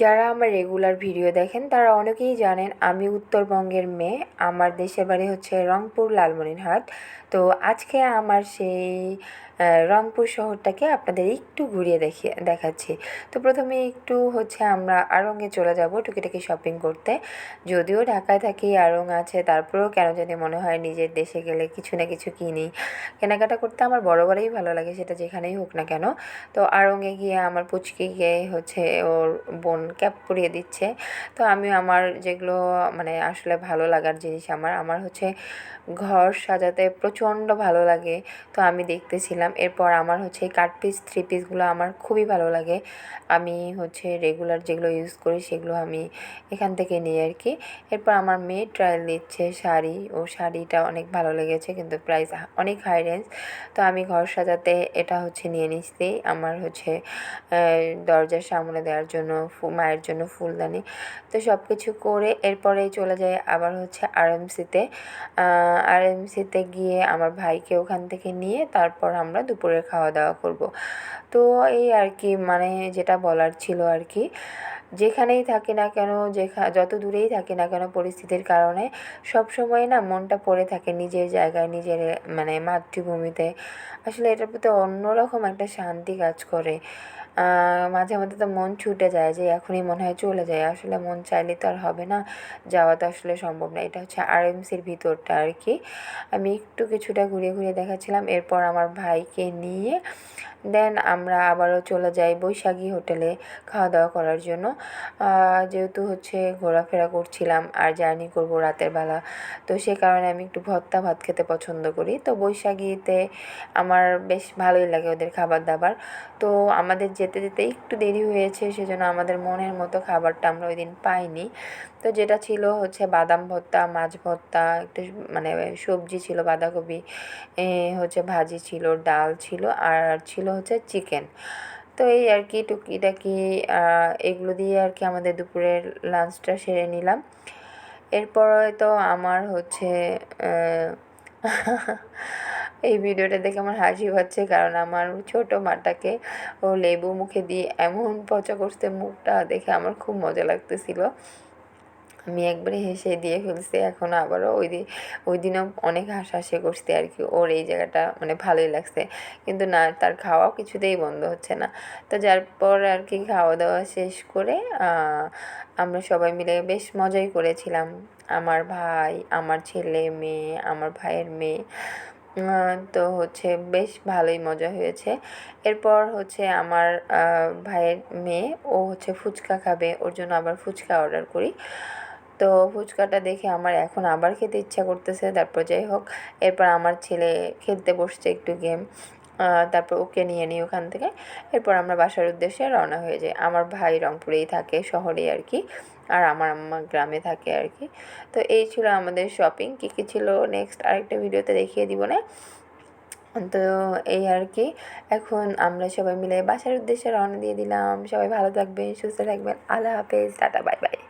যারা আমার regular video দেখেন, তারা অনেকেই জানেন আমি উত্তরবঙ্গের মেয়ে। আমার দেশের বাড়ি হচ্ছে রংপুর লালমনিরহাট। তো আজকে আমার সেই রংপুর শহরটাকে আপনাদের একটু ঘুরিয়ে দেখিয়ে দেখাচ্ছি। তো প্রথমে একটু হচ্ছে আমরা আড়ংয়ে চলে যাব টুকিটাকি শপিং করতে। যদিও ঢাকায় থাকি, আড়ং আছে, তারপরেও কেন জানি মনে হয় নিজের দেশে গেলে কিছু না কিছু কিনি। কেনাকাটা করতে আমার বরাবরই ভালো লাগে, সেটা যেখানেই হোক না কেন। তো আড়ংয়ে গিয়ে আমার পুচকি গিয়ে হচ্ছে ওর বোন ক্যাপ পরিয়ে দিচ্ছে। তো আমি আমার যেগুলো মানে আসলে ভালো লাগার জিনিস আমার আমার হচ্ছে ঘর সাজাতে প্রচণ্ড ভালো লাগে। তো আমি দেখতেছিলাম এরপর আমার হচ্ছে কাট পিস থ্রি পিসগুলো আমার খুবই ভালো লাগে। আমি হচ্ছে রেগুলার যেগুলো ইউজ করি সেগুলো আমি এখান থেকে নিই আর কি। এরপর আমার মেয়ে ট্রায়াল দিচ্ছে শাড়ি। ও শাড়িটা অনেক ভালো লেগেছে কিন্তু প্রাইস অনেক হাই রেঞ্জ তো আমি ঘর সাজাতে এটা হচ্ছে নিয়ে নিচ্ছি আমার হচ্ছে দরজার সামনে দেওয়ার জন্য মায়ের জন্য ফুলদানি। তো সব কিছু করে এরপরেই চলে যাই আবার হচ্ছে আরএমসিতে আরএমসিতে গিয়ে আমার ভাইকে ওখান থেকে নিয়ে তারপর আমরা দুপুরের খাওয়া দাওয়া করব। তো এই আর কি মানে যেটা বলার ছিল আর কি যেখানেই থাকি না কেন, যেখা, যত দূরেই থাকি না কেন পরিস্থিতির কারণে সব সময় না মনটা পড়ে থাকে নিজের জায়গায়, নিজের মানে মাতৃভূমিতে। আসলে এটার প্রতি অন্যরকম একটা শান্তি কাজ করে। মাঝে মধ্যে তো মন ছুটে যায় যে এখনই মনে হয় চলে যায় আসলে মন চাইলে তো আর হবে না, যাওয়া তো আসলে সম্ভব না। এটা হচ্ছে আরএমসির ভিতরটা আর কি। আমি একটু কিছুটা ঘুরিয়ে ঘুরিয়ে দেখাচ্ছিলাম। এরপর আমার ভাইকে নিয়ে দেন আমরা আবারও চলে যাই বৈশাখী হোটেলে খাওয়া দাওয়া করার জন্য। যেহেতু হচ্ছে ঘোরাফেরা করছিলাম আর জার্নি করব রাতের বেলা, তো সে কারণে আমি একটু ভর্তা ভাত খেতে পছন্দ করি। তো বৈশাখীতে আমার বেশ ভালোই লাগে ওদের খাবার দাবার। তো আমাদের যেতে যেতে একটু দেরি হয়েছে, সেজন্য আমাদের মনের মতো খাবারটা আমরা ওই দিন পাইনি। তো যেটা ছিল হচ্ছে বাদাম ভর্তা, মাছ ভর্তা, একটু মানে সবজি ছিল, বাঁধাকপি হচ্ছে ভাজি ছিল, ডাল ছিল, আর ছিল হচ্ছে চিকেন তো এই আর কি টুকিটাকি এগুলো দিয়ে আর কি আমাদের দুপুরের লাঞ্চটা সেরে নিলাম। এরপরে তো আমার হচ্ছে এই ভিডিওটা দেখে আমার হাসি পাচ্ছে কারণ আমার ছোট মাটাকে ও লেবু মুখে দিয়ে এমন পচা করছে মুখটা দেখে আমার খুব মজা লাগতেছিল। আমি একবারে হেসে দিয়ে ফেলছি, এখন আবারও ওই দিন ওই দিনও অনেক হাসাহাসি করছি আর কি, ওর এই জায়গাটা মানে ভালোই লাগছে। কিন্তু না, তার খাওয়াও কিছুতেই বন্ধ হচ্ছে না। তো যার পর আর কি খাওয়া দাওয়া শেষ করে আমরা সবাই মিলে বেশ মজাই করেছিলাম। আমার ভাই, আমার ছেলে মেয়ে, আমার ভাইয়ের মেয়ে তো হচ্ছে বেশ ভালোই মজা হয়েছে। এরপর হচ্ছে আমার ভাইয়ের মেয়ে, ও হচ্ছে ফুচকা খাবে, ওর জন্য আবার ফুচকা অর্ডার করি। তো ফুচকাটা দেখে আমার এখন আবার খেতে ইচ্ছা করতেছে। তারপর যাই হোক, এরপর আমার ছেলে খেলতে বসছে একটু গেম তারপর ওকে নিয়ে নিই ওখান থেকে। এরপর আমরা বাসার উদ্দেশ্যে রওনা হয়ে যাই। আমার ভাই রংপুরেই থাকে শহরেই আর কি, আর আমার আম্মা গ্রামে থাকে আর কি। তো এই ছিল আমাদের শপিং কী কী ছিল নেক্সট আরেকটা ভিডিওতে দেখিয়ে দিব না। তো এই আর কি, এখন আমরা সবাই মিলে বাসার উদ্দেশ্যে রওনা দিয়ে দিলাম। সবাই ভালো থাকবেন, সুস্থ থাকবেন। আল্লাহ হাফেজ, টাটা, বাই বাই।